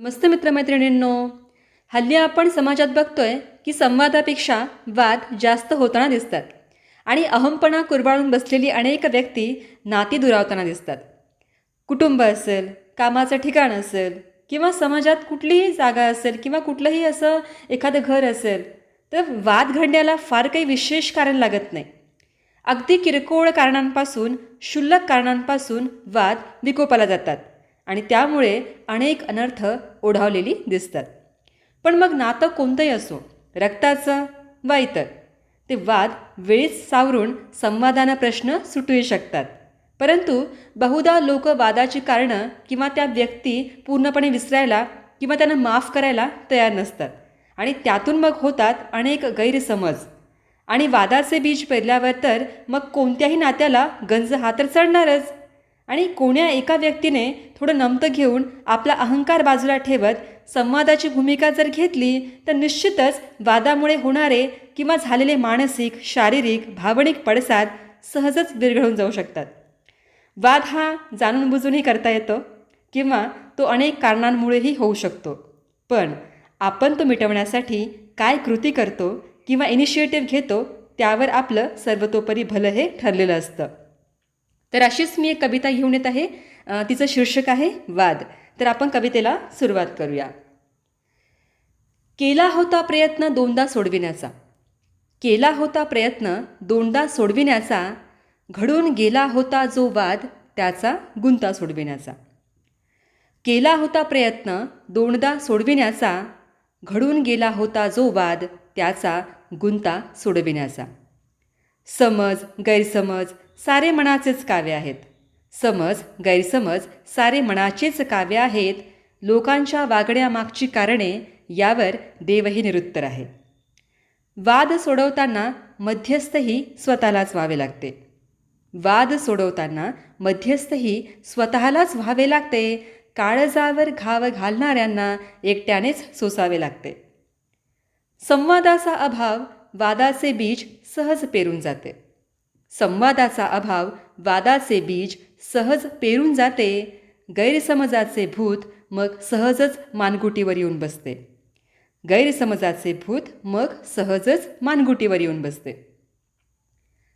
मस्त मित्रमैत्रिणींनो हल्ली आपण समाजात बघतोय की संवादापेक्षा वाद जास्त होताना दिसतात आणि अहमपणा कुरबाळून बसलेली अनेक व्यक्ती नाती दुरावताना दिसतात. कुटुंब असेल कामाचं ठिकाण असेल किंवा समाजात कुठलीही जागा असेल किंवा कुठलंही असं एखादं घर असेल तर वाद घडण्याला फार काही विशेष कारण लागत नाही. अगदी किरकोळ कारणांपासून क्षुल्लक कारणांपासून वाद विकोपाला जातात. आणि त्यामुळे अनेक अनर्थ ओढावलेली दिसतात. पण मग नातं कोणतंही असो रक्ताचं वा इतर ते वाद वेळीच सावरून संवादानं प्रश्न सुटू शकतात. परंतु बहुधा लोक वादाची कारणं किंवा त्या व्यक्ती पूर्णपणे विसरायला किंवा त्यांना माफ करायला तयार नसतात. आणि त्यातून मग होतात अनेक गैरसमज. आणि वादाचे बीज पेरल्यावर तर मग कोणत्याही नात्याला गंज हा तर चढणारच. आणि कोण्या एका व्यक्तीने थोडं नमतं घेऊन आपला अहंकार बाजूला ठेवत संवादाची भूमिका जर घेतली तर निश्चितच वादामुळे होणारे किंवा झालेले मानसिक शारीरिक भावनिक पडसाद सहजच विरघळून जाऊ शकतात. वाद हा जाणून बुजूनही करता येतो किंवा तो अनेक कारणांमुळेही होऊ शकतो. पण आपण तो मिटवण्यासाठी काय कृती करतो किंवा इनिशिएटिव्ह घेतो त्यावर आपलं सर्वतोपरी भलं हे ठरलेलं असतं. तर अशीच मी एक कविता घेऊन येत आहे. तिचं शीर्षक आहे वाद. तर आपण कवितेला सुरुवात करूया. केला होता प्रयत्न दोनदा सोडविण्याचा. केला होता प्रयत्न दोनदा सोडविण्याचा. घडून गेला होता जो वाद त्याचा गुंता सोडविण्याचा. केला होता प्रयत्न दोनदा सोडविण्याचा. घडून गेला होता जो वाद त्याचा गुंता सोडविण्याचा. समज गैरसमज सारे मनाचेच काव्य आहेत. समज गैरसमज सारे मनाचेच काव्य आहेत. लोकांच्या वागण्यामागची कारणे यावर देवही निरुत्तर आहे वाद सोडवताना मध्यस्थही स्वतःलाच व्हावे लागते. वाद सोडवताना मध्यस्थही स्वतःलाच व्हावे लागते. काळजावर घाव घालणाऱ्यांना एकट्यानेच सोसावे लागते. संवादाचा अभाव वादाचे बीज सहज पेरून जाते. संवादाचा अभाव वादाचे बीज सहज पेरून जाते गैरसमजाचे भूत मग सहजच मानगुटीवर येऊन बसते. गैरसमजाचे भूत मग सहजच मानगुटीवर येऊन बसते.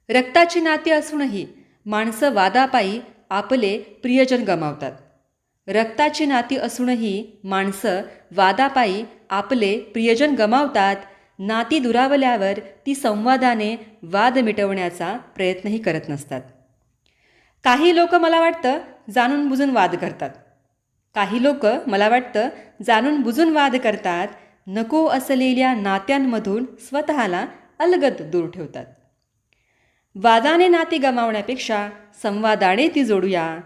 रक्ताची नाती असूनही माणसं वादापायी आपले प्रियजन गमावतात. रक्ताची नाती असूनही माणसं वादापायी आपले प्रियजन गमावतात नाती दुरावल्यावर ती संवादाने वाद मिटवण्याचा प्रयत्नही करत नसतात. काही लोक मला वाटतं जाणून बुजून वाद करतात. काही लोक मला वाटतं जाणून बुजून वाद करतात नको असलेल्या नात्यांमधून स्वतःला अलगद दूर ठेवतात. वादाने नाती गमावण्यापेक्षा संवादाने ती जोडूया.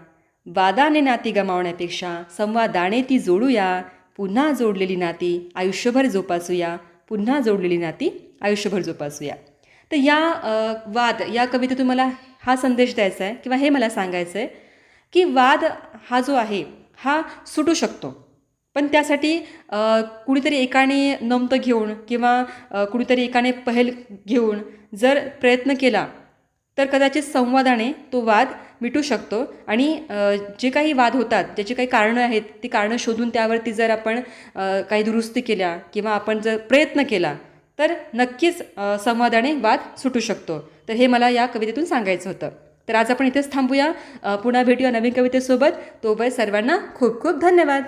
वादाने नाती गमावण्यापेक्षा संवादाने ती जोडूया. पुन्हा जोडलेली नाती आयुष्यभर जोपासूया. पुन्हा जोडलेली नाती आयुष्यभर जोपासूया. तर या वाद या कवितेतून मला हा संदेश द्यायचा आहे किंवा हे मला सांगायचं आहे की वाद हा जो आहे हा सुटू शकतो. पण त्यासाठी कुणीतरी एकाने नमतं घेऊन किंवा कुणीतरी एकाने पहल घेऊन जर प्रयत्न केला तर कदाचित संवादाने तो वाद मिटू शकतो. आणि जे काही वाद होतात त्याची काही कारणं आहेत ती कारणं शोधून त्यावरती जर आपण काही दुरुस्ती केल्या किंवा आपण जर प्रयत्न केला तर नक्कीच संवादाने वाद सुटू शकतो. तर हे मला या कवितेतून सांगायचं होतं. तर आज आपण इथेच थांबूया. पुन्हा भेटूया नवीन कवितेसोबत. तोवर सर्वांना खूप खूप धन्यवाद.